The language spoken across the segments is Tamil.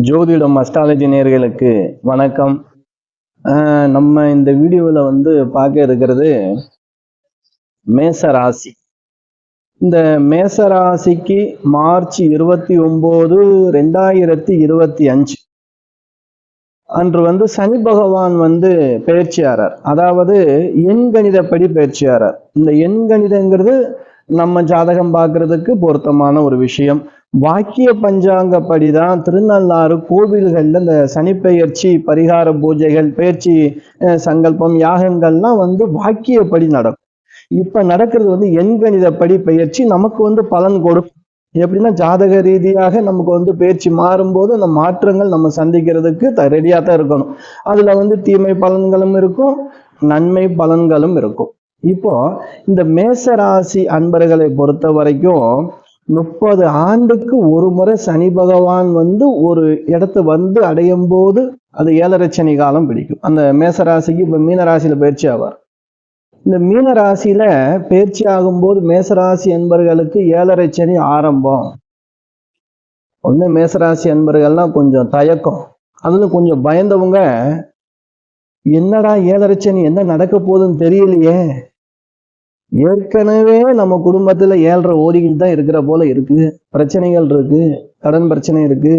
ஜோதிடம் அஸ்ட்ராலஜி நேர்களுக்கு வணக்கம். ஆஹ் நம்ம இந்த வீடியோவில் வந்து பார்க்க இருக்கிறது மேச ராசி இந்த மேச ராசிக்கு மார்ச் இருபத்தி ஒன்பது ரெண்டாயிரத்தி இருபத்தி அஞ்சு. அன்று வந்து சனி பகவான் வந்து பயிற்சியாரார். அதாவது எண்கணிதப்படி பயிற்சியாரார். இந்த எண்கணிதங்கிறது நம்ம ஜாதகம் பார்க்கறதுக்கு பொருத்தமான ஒரு விஷயம். வாக்கிய பஞ்சாங்கப்படி தான் திருநள்ளாறு கோவில்களில் இந்த சனிப்பெயர்ச்சி பரிகார பூஜைகள் பயிற்சி சங்கல்பம் யாகங்கள்லாம் வந்து வாக்கியப்படி நடக்கும். இப்ப நடக்கிறது வந்து எண்கணிதப்படி பயிற்சி நமக்கு வந்து பலன் கொடுக்கும் எப்படின்னா ஜாதக ரீதியாக நமக்கு வந்து பயிற்சி மாறும்போது அந்த மாற்றங்கள் நம்ம சந்திக்கிறதுக்கு த ரெடியாக தான் இருக்கணும். அதுல வந்து தீமை பலன்களும் இருக்கும் நன்மை பலன்களும் இருக்கும். இப்போ இந்த மேசராசி அன்பர்களை பொறுத்த வரைக்கும் முப்பது ஆண்டுக்கு ஒரு முறை சனி பகவான் வந்து ஒரு இடத்த வந்து அடையும் போது அது ஏழரை சனி காலம் பிடிக்கும். அந்த மேசராசிக்கு இப்போ மீனராசியில் பயிற்சி ஆவார். இந்த மீனராசியில் பயிற்சி ஆகும்போது மேசராசி அன்பர்களுக்கு ஏழரை சனி ஆரம்பம். ஒன்று மேசராசி அன்பர்கள்லாம் கொஞ்சம் தயக்கம். அதுல கொஞ்சம் பயந்தவங்க என்னடா ஏழரை சனி என்ன நடக்க போகுதுன்னு தெரியலையே. ஏற்கனவே நம்ம குடும்பத்துல ஏழரை ஓடிக்கிட்டு தான் இருக்கிற போல இருக்கு. பிரச்சனைகள் இருக்கு. கடன் பிரச்சனை இருக்கு.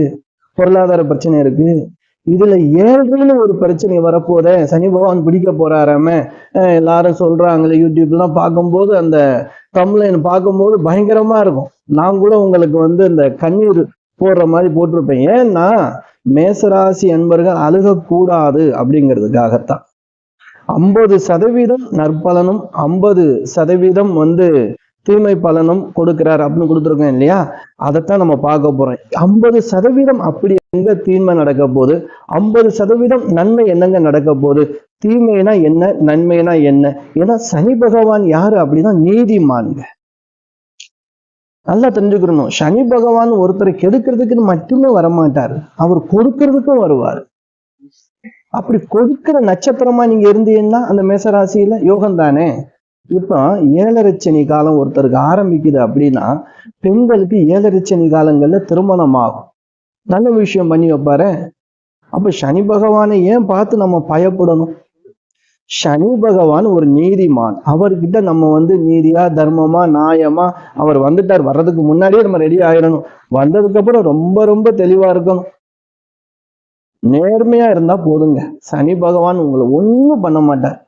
பொருளாதார பிரச்சனை இருக்கு. இதுல ஏழ்றைன்னு ஒரு பிரச்சனை வரப்போதே சனி பகவான் பிடிக்க போறாராம. எல்லாரும் சொல்றாங்களே யூடியூப்லாம் பார்க்கும்போது அந்த கம்ப்ளைண்ட் பார்க்கும்போது பயங்கரமா இருக்கும். நான் கூட உங்களுக்கு வந்து இந்த கண்ணீர் போடுற மாதிரி போட்டிருப்பேன். ஏன்னா மேசராசி அன்பர்கள் அழுகக்கூடாது அப்படிங்கிறதுக்காகத்தான். ஐம்பது சதவீதம் நற்பலனும் ஐம்பது சதவீதம் வந்து தீமை பலனும் கொடுக்கிறார் அப்படின்னு கொடுத்துருக்கோம் இல்லையா? அதைத்தான் நம்ம பார்க்க போறோம். ஐம்பது சதவீதம் அப்படி எங்க தீமை நடக்க போகுது? ஐம்பது சதவீதம் நன்மை என்னங்க நடக்க போகுது? தீமைனா என்ன? நன்மைனா என்ன? ஏன்னா சனி பகவான் யாரு அப்படின்னா நீதிமான்ங்க. நல்லா தெரிஞ்சுக்கணும். சனி பகவான் ஒருத்தரை கெடுக்கிறதுக்குன்னு மட்டுமே வரமாட்டார். அவர் கொடுக்கறதுக்கும் வருவார். அப்படி கொடுக்கிற நட்சத்திரமா நீங்க இருந்தீங்கன்னா அந்த மேசராசியில யோகம் தானே? இப்போ ஏழரை காலம் ஒருத்தருக்கு ஆரம்பிக்குது அப்படின்னா பெண்களுக்கு ஏழரை காலங்கள்ல திருமணம் ஆகும். நல்ல விஷயம் பண்ணி வைப்பாரு. அப்ப சனி பகவானை ஏன் பார்த்து நம்ம பயப்படணும்? சனி பகவான் ஒரு நீதிமான். அவர்கிட்ட நம்ம வந்து நீதியா தர்மமா நியாயமா அவர் வந்துட்டார் வர்றதுக்கு முன்னாடியே நம்ம ரெடி ஆயிடணும். வந்ததுக்கு அப்புறம் ரொம்ப ரொம்ப தெளிவா இருக்கணும். நேர்மையா இருந்தா போதுங்க. சனி பகவான் உங்களை ஒண்ணும் பண்ண மாட்டார்.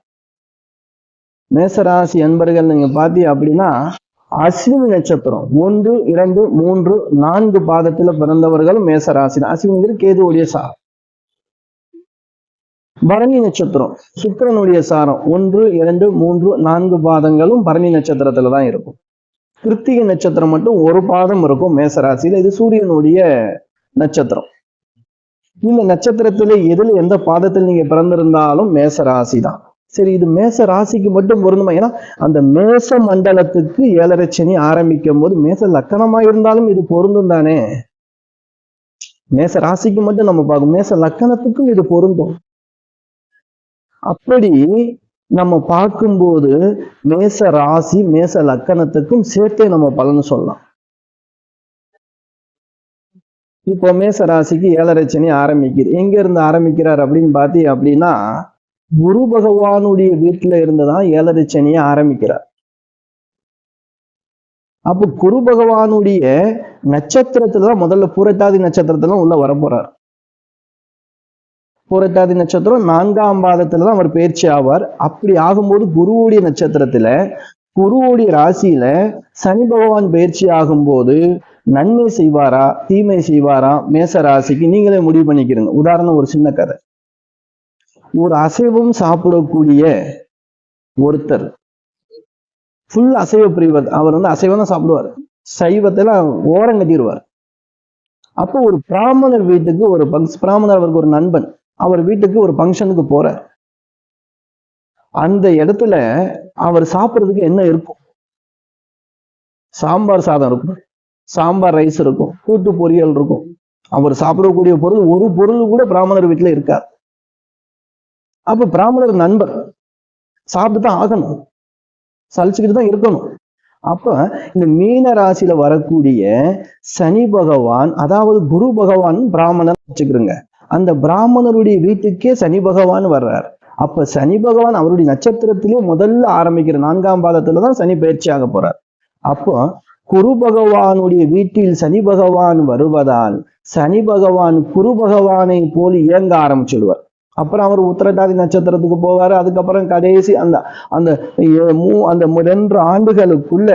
மேசராசி அன்பர்கள் நீங்க பாத்தீங்க அப்படின்னா அஸ்வினி நட்சத்திரம் ஒன்று இரண்டு மூன்று நான்கு பாதத்துல பிறந்தவர்கள் மேசராசி. தான் கேதுவுடைய சாரம். பரணி நட்சத்திரம் சுக்கரனுடைய சாரம் ஒன்று இரண்டு மூன்று நான்கு பாதங்களும் பரணி நட்சத்திரத்துல தான் இருக்கும். கிருத்திகை நட்சத்திரம் மட்டும் ஒரு பாதம் இருக்கும் மேசராசியில. இது சூரியனுடைய நட்சத்திரம். இந்த நட்சத்திரத்திலே எதுல எந்த பாதத்தில் நீங்க பிறந்திருந்தாலும் மேச ராசி தான். சரி இது மேச ராசிக்கு மட்டும் பொருந்துமா? ஏன்னா அந்த மேச மண்டலத்துக்கு ஏழரை சனி ஆரம்பிக்கும் போது மேச லக்கணமா இருந்தாலும் இது பொருந்தும் தானே? மேச ராசிக்கு மட்டும் நம்ம பார்க்கும் மேச லக்கணத்துக்கும் இது பொருந்தும். அப்படி நம்ம பார்க்கும்போது மேச ராசி மேச லக்கணத்துக்கும் சேர்த்தே நம்ம பலன் சொல்லலாம். இப்போ மேச ராசிக்கு ஏழரை ஆரம்பிக்குது. எங்க இருந்து ஆரம்பிக்கிறார் அப்படின்னு பார்த்தீங்க அப்படின்னா குரு பகவானுடைய வீட்டுல இருந்துதான் ஏழரை ஆரம்பிக்கிறார். அப்போ குரு பகவானுடைய நட்சத்திரத்துலதான் முதல்ல பூரட்டாதி நட்சத்திரத்துல உள்ள வரப்போறார். பூரட்டாதி நட்சத்திரம் நான்காம் பாதத்துல தான் அவர் பயிற்சி ஆவார். அப்படி ஆகும்போது குருவுடைய நட்சத்திரத்துல குருவுடைய ராசியில சனி பகவான் பயிற்சி ஆகும்போது நன்மை செய்வாரா தீமை செய்வாரா மேச ராசிக்கு நீங்களே முடிவு பண்ணிக்கிறீங்க. உதாரணம் ஒரு சின்ன கதை. ஒரு அசைவம் சாப்பிடக்கூடிய ஒருத்தர் ஃபுல் அசைவ பிரிவர் அவர் வந்து அசைவம் தான் சாப்பிடுவார். சைவத்தெல்லாம் ஓரம் கட்டிடுவார். அப்போ ஒரு பிராமணர் வீட்டுக்கு ஒரு பங்ஸ் பிராமணர் அவருக்கு ஒரு நண்பன் அவர் வீட்டுக்கு ஒரு ஃபங்க்ஷனுக்கு போறார். அந்த இடத்துல அவர் சாப்பிட்றதுக்கு என்ன இருக்கும்? சாம்பார் சாதம் இருக்கும். சாம்பார் ரைஸ் இருக்கும் கூட்டு பொரியல் இருக்கும். அவர் சாப்பிடக்கூடிய பொருள் ஒரு பொருள் கூட பிராமணர் வீட்டுல இருக்காது. அப்ப பிராமணர் நண்பர் சாப்பிட்டு தான் ஆகணும். சலிச்சுக்கிட்டு தான் இருக்கணும். அப்ப இந்த மீன ராசியில வரக்கூடிய சனி பகவான் அதாவது குரு பகவான் பிராமணன் வச்சுக்கிறோங்க. அந்த பிராமணருடைய வீட்டுக்கே சனி பகவான் வர்றார். அப்ப சனி பகவான் அவருடைய நட்சத்திரத்திலே முதல்ல ஆரம்பிக்கிற நான்காம் பாதத்துல தான் சனி பயிற்சியாக போறார். அப்போ குரு பகவானுடைய வீட்டில் சனி பகவான் வருவதால் சனி பகவான் குரு பகவானை போல் இயங்க ஆரம்பிச்சிடுவார். அப்புறம் அவர் உத்திரட்டாதி நட்சத்திரத்துக்கு போவார். அதுக்கப்புறம் கடைசி அந்த அந்த மூ அந்த ரெண்டு ஆண்டுகளுக்குள்ள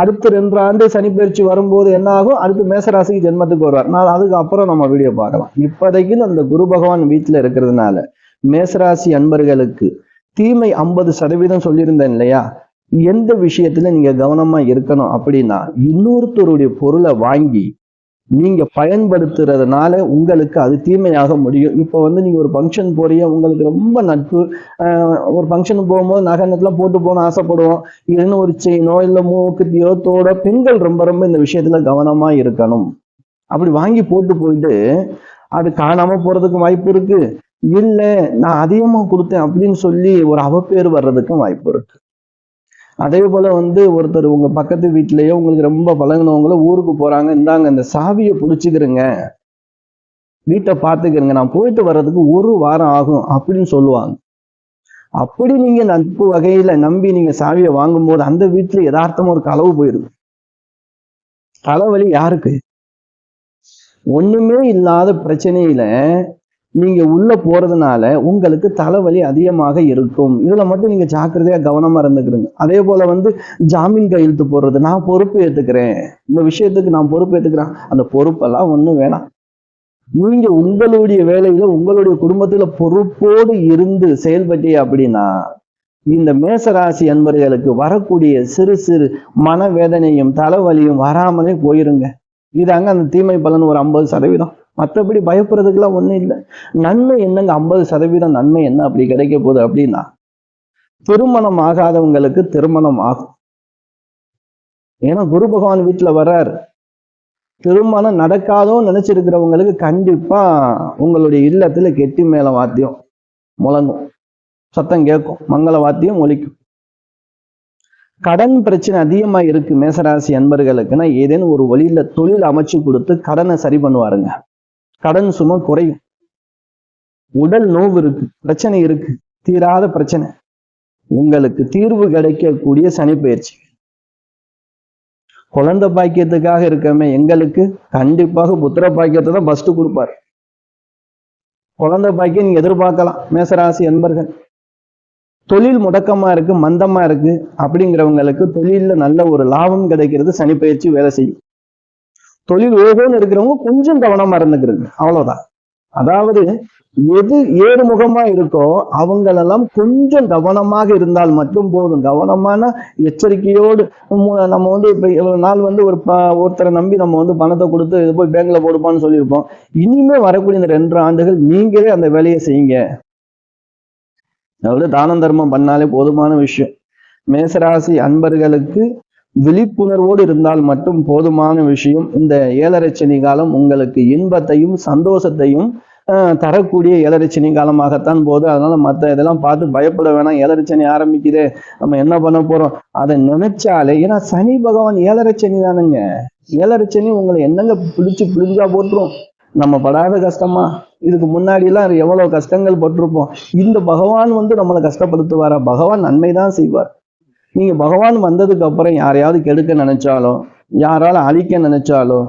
அடுத்த ரெண்டு ஆண்டு சனி பயிற்சி வரும்போது என்ன ஆகும்? அடுத்து மேசராசிக்கு ஜென்மத்துக்கு வருவார். நான் அதுக்கப்புறம் நம்ம வீடியோ பார்க்கலாம். இப்போதைக்கு அந்த குரு பகவான் வீட்டில் இருக்கிறதுனால மேசராசி அன்பர்களுக்கு தீமை ஐம்பது சதவீதம் சொல்லியிருந்தேன் இல்லையா? எந்த விஷயத்துல நீங்க கவனமா இருக்கணும் அப்படின்னா இன்னொருத்தருடைய பொருளை வாங்கி நீங்க பயன்படுத்துறதுனால உங்களுக்கு அது தீமையாக முடியும். இப்போ வந்து நீங்க ஒரு ஃபங்க்ஷன் போறீங்க உங்களுக்கு ரொம்ப நட்பு ஆஹ் ஒரு ஃபங்க்ஷனுக்கு போகும்போது நகை போட்டு போகணும்னு ஆசைப்படுவோம். இல்லைன்னு ஒரு செயினோ இல்லை மூக்குத்தியோ தோட பெண்கள் ரொம்ப ரொம்ப இந்த விஷயத்துல கவனமா இருக்கணும். அப்படி வாங்கி போட்டு போயிட்டு அது காணாம போறதுக்கு வாய்ப்பு இருக்கு. இல்லை நான் அதிகமா கொடுத்தேன் அப்படின்னு சொல்லி ஒரு அவப்பேர் வர்றதுக்கும் வாய்ப்பு இருக்கு. அதே போல வந்து ஒருத்தர் உங்க பக்கத்து வீட்லயோ உங்களுக்கு ரொம்ப பழகினவங்களோ ஊருக்கு போறாங்க இந்தாங்க இந்த சாவியை புடிச்சுக்கிறேங்க. வீட்டை பார்த்துக்கிறேங்க. நான் போயிட்டு வர்றதுக்கு ஒரு வாரம் ஆகும் அப்படின்னு சொல்லுவாங்க. அப்படி நீங்க நட்பு வகையில நம்பி நீங்க சாவியை வாங்கும்போது அந்த வீட்டுல யதார்த்தமாக ஒரு களவு போயிருது தலைவலி யாருக்கு? ஒண்ணுமே இல்லாத பிரச்சனையில நீங்க உள்ள போறதுனால உங்களுக்கு தலைவலி அதிகமாக இருக்கும். இதுல மட்டும் நீங்க ஜாக்கிரதையா கவனமா இருந்துக்கிறீங்க. அதே போல வந்து ஜாமீன் கையெழுத்து போடுறது. நான் பொறுப்பு ஏத்துக்கிறேன். இந்த விஷயத்துக்கு நான் பொறுப்பு ஏத்துக்கிறேன். அந்த பொறுப்பெல்லாம் ஒண்ணும் வேணாம். நீங்க உங்களுடைய வேலையில உங்களுடைய குடும்பத்துல பொறுப்போடு இருந்து செயல்பட்டீங்க அப்படின்னா இந்த மேசராசி அன்பர்களுக்கு வரக்கூடிய சிறு சிறு மனவேதனையும் தலைவலியும் வராமலே போயிருங்க. இதாங்க அந்த தீமை பலன் ஒரு ஐம்பது சதவீதம். மற்றபடி பயப்படுறதுக்கெல்லாம் ஒண்ணும் இல்லை. நன்மை என்னங்க? ஐம்பது சதவீதம் நன்மை என்ன அப்படி கிடைக்க போகுது அப்படின்னா திருமணம் ஆகாதவங்களுக்கு திருமணம் ஆகும். ஏன்னா குரு பகவான் வீட்டுல வர்றார். திருமணம் நடக்காதோன்னு நினைச்சிருக்கிறவங்களுக்கு கண்டிப்பா உங்களுடைய இல்லத்துல கெட்டி மேல வாத்தியம் முழங்கும். சத்தம் கேட்கும். மங்கள வாத்தியம் ஒலிக்கும். கடன் பிரச்சனை அதிகமா இருக்கு மேசராசி அன்பர்களுக்குன்னா ஏதேனும் ஒரு வழியில தொழில் அமைச்சு கொடுத்து கடனை சரி பண்ணுவாருங்க. கடன் சுமை குறையும். உடல் நோவு இருக்கு பிரச்சனை இருக்கு தீராத பிரச்சனை. உங்களுக்கு தீர்வு கிடைக்கக்கூடிய சனி பயிற்சி. குழந்தை பாக்கியத்துக்காக இருக்கமே எங்களுக்கு கண்டிப்பாக புத்திர பாக்கியத்தை தான் ஃபர்ஸ்ட் கொடுப்பார். குழந்தை பாக்கியம் நீங்க எதிர்பார்க்கலாம் மேசராசி என்பர்கள் தொழில் முடக்கமா இருக்கு மந்தமா இருக்கு அப்படிங்கிறவங்களுக்கு தொழில்ல நல்ல ஒரு லாபம் கிடைக்கிறது சனி பயிற்சி வேலை செய்யும். தொழில் ஓகோன்னு இருக்கிறவங்க கொஞ்சம் கவனமா இருந்துக்கிறது. அவ்வளவுதான். அதாவது எது ஏறுமுகமா இருக்கோ அவங்களெல்லாம் கொஞ்சம் கவனமாக இருந்தால் மட்டும் போதும். கவனமான எச்சரிக்கையோடு மு- நம்ம வந்து இப்ப இவ்வளவு நாள் வந்து ஒரு ப ஒருத்தரை நம்பி நம்ம வந்து பணத்தை கொடுத்து இது போய் பேங்க்ல போடுப்பான்னு சொல்லியிருப்போம். இனிமே வரக்கூடிய இந்த ரெண்டு ஆண்டுகள் நீங்களே அந்த வேலையை செய்யுங்க. அதாவது தானம் தர்மம் பண்ணாலே போதுமான விஷயம். மேசராசி அன்பர்களுக்கு விழிப்புணர்வோடு இருந்தால் மட்டும் போதுமான விஷயம். இந்த ஏழரை சனி காலம் உங்களுக்கு இன்பத்தையும் சந்தோஷத்தையும் ஆஹ், தரக்கூடிய ஏழரை சனி காலமாகத்தான் போகுது. அதனால மற்ற இதெல்லாம் பார்த்து பயப்பட வேணாம். ஏழரை சனி ஆரம்பிக்குதே. நம்ம என்ன பண்ண போறோம்? அதை நினைச்சாலே ஏன்னா சனி பகவான் ஏழரை சனி தானுங்க. ஏழரை சனி உங்களை என்னங்க பிடிச்சு பிடிஞ்சா போட்டுரும்? நம்ம படாத கஷ்டமா? இதுக்கு முன்னாடி எல்லாம் எவ்வளவு கஷ்டங்கள் பட்டிருப்போம். இந்த பகவான் வந்து நம்மளை கஷ்டப்படுத்துவாரா? பகவான் நன்மை தான் செய்வார். நீங்கள் பகவான் வந்ததுக்கு அப்புறம் யாரையாவது கெடுக்க நினைச்சாலோ யாரால அழிக்க நினைச்சாலோ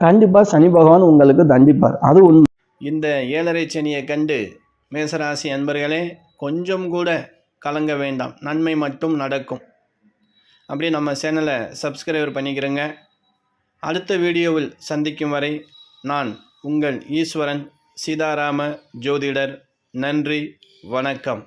கண்டிப்பாக சனி பகவான் உங்களுக்கு தண்டிப்பார். அது உண்மை. இந்த ஏழரை சனியை கண்டு மேசராசி அன்பர்களே கொஞ்சம் கூட கலங்க வேண்டாம். நன்மை மட்டும் நடக்கும். அப்படியே நம்ம சேனலை சப்ஸ்கிரைபர் பண்ணிக்கிறேங்க. அடுத்த வீடியோவில் சந்திக்கும் வரை நான் உங்கள் ஈஸ்வரன் சீதாராம ஜோதிடர். நன்றி வணக்கம்.